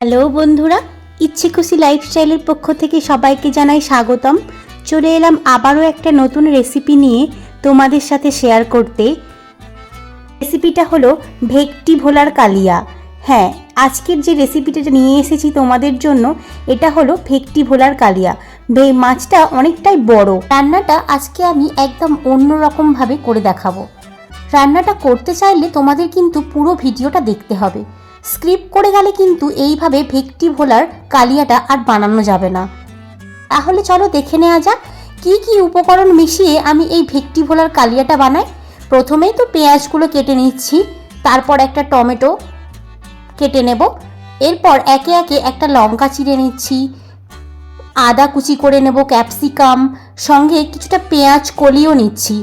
Hello বন্ধুরা, ইচ্ছে খুশি লাইফস্টাইলের পক্ষ থেকে সবাইকে জানাই স্বাগতম। চলে এলাম আবারও একটা নতুন রেসিপি নিয়ে তোমাদের সাথে শেয়ার করতে। রেসিপিটা হলো ভেকটি ভোলার কালিয়া। হ্যাঁ আজকের যে রেসিপিটা নিয়ে এসেছি তোমাদের জন্য, এটা হলো ভেকটি ভোলার কালিয়া। বে, মাছটা অনেকটাই বড়। রান্নাটা আজকে আমি একদম অন্য রকমভাবে করে দেখাবো। রান্নাটা করতে চাইলে তোমাদের কিন্তু পুরো ভিডিওটা দেখতে হবে। স্ক্রিপ্ট করে গেলে কিন্তু এইভাবে ভেকটি ভোলার কালিয়াটা আর বানানো যাবে না। তাহলে চলো দেখে নেওয়া যাক, কি কি উপকরণ মিশিয়ে আমি এই ভেকটি ভোলার কালিয়াটা বানাই। প্রথমেই তো পেঁয়াজগুলো কেটে নিচ্ছি, তারপর একটা টমেটো কেটে নেব। এরপর একে একে একটা লঙ্কা চিড়ে নিচ্ছি, আদা কুচি করে নেব, ক্যাপসিকাম, সঙ্গে কিছুটা পেঁয়াজ কলিও নিচ্ছি।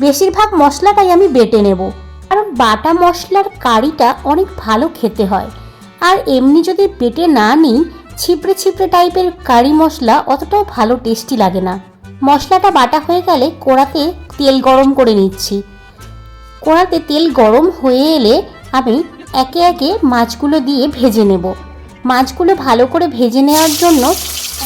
বেশিরভাগ মশলাটাই আমি বেটে নেব। বাটা মশলার কারিটা অনেক ভালো খেতে হয়। আর এমনি যদি পেটে না নিই, ছিপড়ে ছিপড়ে টাইপের কারি মশলা অতটাও ভালো টেস্টি লাগে না। মশলাটা বাটা হয়ে গেলে কড়াতে তেল গরম করে নিচ্ছি। কড়াতে তেল গরম হয়ে এলে আমি একে একে মাছগুলো দিয়ে ভেজে নেব। মাছগুলো ভালো করে ভেজে নেওয়ার জন্য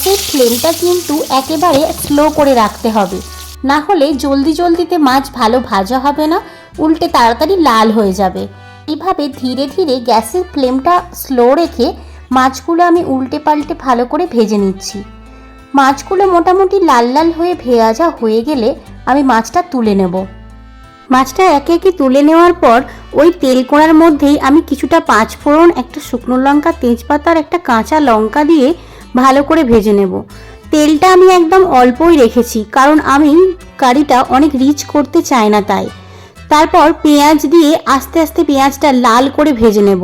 সেই ফ্লেমটা কিন্তু একেবারে স্লো করে রাখতে হবে। না হলে জলদি জলদিতে মাছ ভালো ভাজা হবে না, উল্টে তাড়াতাড়ি লাল হয়ে যাবে। এভাবে ধীরে ধীরে গ্যাসের ফ্লেমটা স্লো রেখে মাছগুলো আমি উল্টে পাল্টে ভালো করে ভেজে নিচ্ছি। মাছগুলো মোটামুটি লাল লাল হয়ে ভেজা হয়ে গেলে আমি মাছটা তুলে নেব। মাছটা একে একে তুলে নেওয়ার পর ওই তেল কোড়ার মধ্যেই আমি কিছুটা পাঁচ ফোড়ন, একটা শুকনো লঙ্কা, তেজপাতার একটা কাঁচা লঙ্কা দিয়ে ভালো করে ভেজে নেব। তেলটা আমি একদম অল্পই রেখেছি, কারণ আমি কারিটা অনেক রিচ করতে চাই না তাই। তারপর পেঁয়াজ দিয়ে আস্তে আস্তে পেঁয়াজটা লাল করে ভেজে নেব।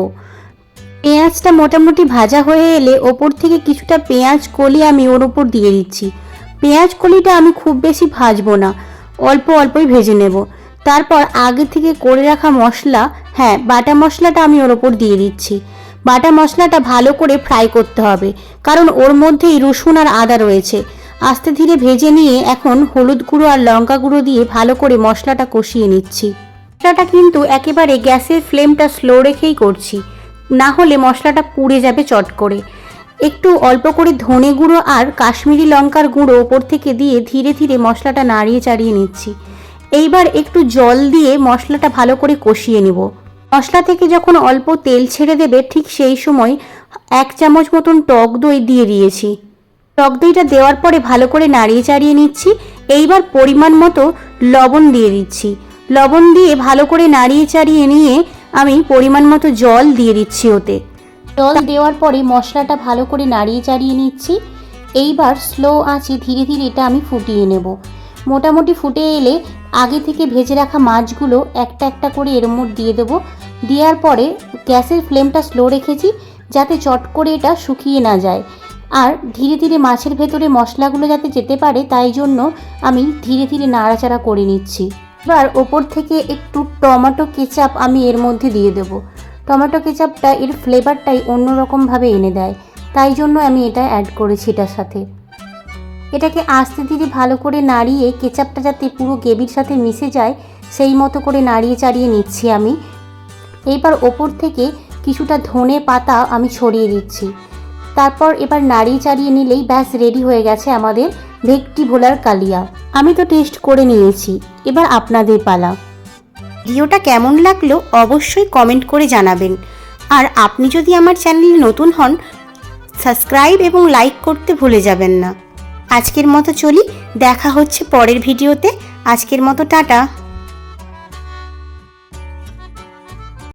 পেঁয়াজটা মোটামুটি ভাজা হয়ে এলে ওপর থেকে কিছুটা পেঁয়াজ কলি আমি ওর ওপর দিয়ে দিচ্ছি। পেঁয়াজ কলিটা আমি খুব বেশি ভাজবো না, অল্প অল্পই ভেজে নেব। তারপর আগে থেকে করে রাখা মশলা হ্যাঁ বাটা মশলাটা আমি ওর ওপর দিয়ে দিচ্ছি। বাটা মশলাটা ভালো করে ফ্রাই করতে হবে, কারণ ওর মধ্যেই রসুন আর আদা রয়েছে। আস্তে ধীরে ভেজে নিয়ে এখন হলুদ গুঁড়ো আর লঙ্কা গুঁড়ো দিয়ে ভালো করে মশলাটা কষিয়ে নিচ্ছি। মশলাটা কিন্তু একেবারে গ্যাসের ফ্লেমটা স্লো রেখেই করছি, না হলে মশলাটা পুড়ে যাবে চট করে। একটু অল্প করে ধনে গুঁড়ো আর কাশ্মীরি লঙ্কার গুঁড়ো ওপর থেকে দিয়ে ধীরে ধীরে মশলাটা নাড়িয়ে চাড়িয়ে নিচ্ছি। এইবার একটু জল দিয়ে মশলাটা ভালো করে কষিয়ে নিব। মশলা থেকে যখন অল্প তেল ছেড়ে দেবে ঠিক সেই সময় এক চামচ মতন টক দই দিয়ে দিয়েছি। টক দইটা দেওয়ার পরে ভালো করে নাড়িয়ে চাড়িয়ে নিচ্ছি। এইবার পরিমাণ মতো লবণ দিয়ে দিচ্ছি। লবণ দিয়ে ভালো করে নাড়িয়ে চাড়িয়ে নিয়ে আমি পরিমাণ মতো জল দিয়ে দিচ্ছি ওতে। জল দেওয়ার পরে মশলাটা ভালো করে নাড়িয়ে চাড়িয়ে নিচ্ছি। এইবার স্লো আঁচে ধীরে ধীরে এটা আমি ফুটিয়ে নেব। মোটামুটি ফুটে এলে আগে থেকে ভেজে রাখা মাছগুলো একটা একটা করে এর মধ্যে দিয়ে দেবো। দেওয়ার পরে গ্যাসের ফ্লেমটা স্লো রেখেছি যাতে চট করে এটা শুকিয়ে না যায়। আর ধীরে ধীরে মাছের ভেতরে মশলাগুলো যাতে যেতে পারে তাই জন্য আমি ধীরে ধীরে নাড়াচাড়া করে নিচ্ছি। এবার ওপর থেকে একটু টমেটো কেচাপ আমি এর মধ্যে দিয়ে দেবো। টমেটো কেচাপটা এর ফ্লেভারটাই অন্যরকমভাবে এনে দেয়। তাই জন্য আমি এটা অ্যাড করেছি এটার সাথে। এটাকে আস্তে ধীরে ভালো করে নাড়িয়ে কেচাপটা যাতে পুরো গ্রেভির সাথে মিশে যায়, সেই মতো করে নাড়িয়ে চাড়িয়ে নিচ্ছি আমি। এইবার ওপর থেকে কিছুটা ধনে পাতা আমি ছড়িয়ে দিচ্ছি। তারপর এবার নাড়িয়ে চাড়িয়ে নিলেই ব্যাস রেডি হয়ে গেছে আমাদের ভেকটি ভোলার কালিয়া। আমি তো টেস্ট করে নিয়েছি, এবার আপনাদের পালা। ভিডিওটা কেমন লাগল অবশ্যই কমেন্ট করে জানাবেন। আর আপনি যদি আমার চ্যানেলে নতুন হন, সাবস্ক্রাইব এবং লাইক করতে ভুলে যাবেন না। আজকের মতো চলি দেখা হচ্ছে পরের ভিডিওতে। আজকের মতো টাটা।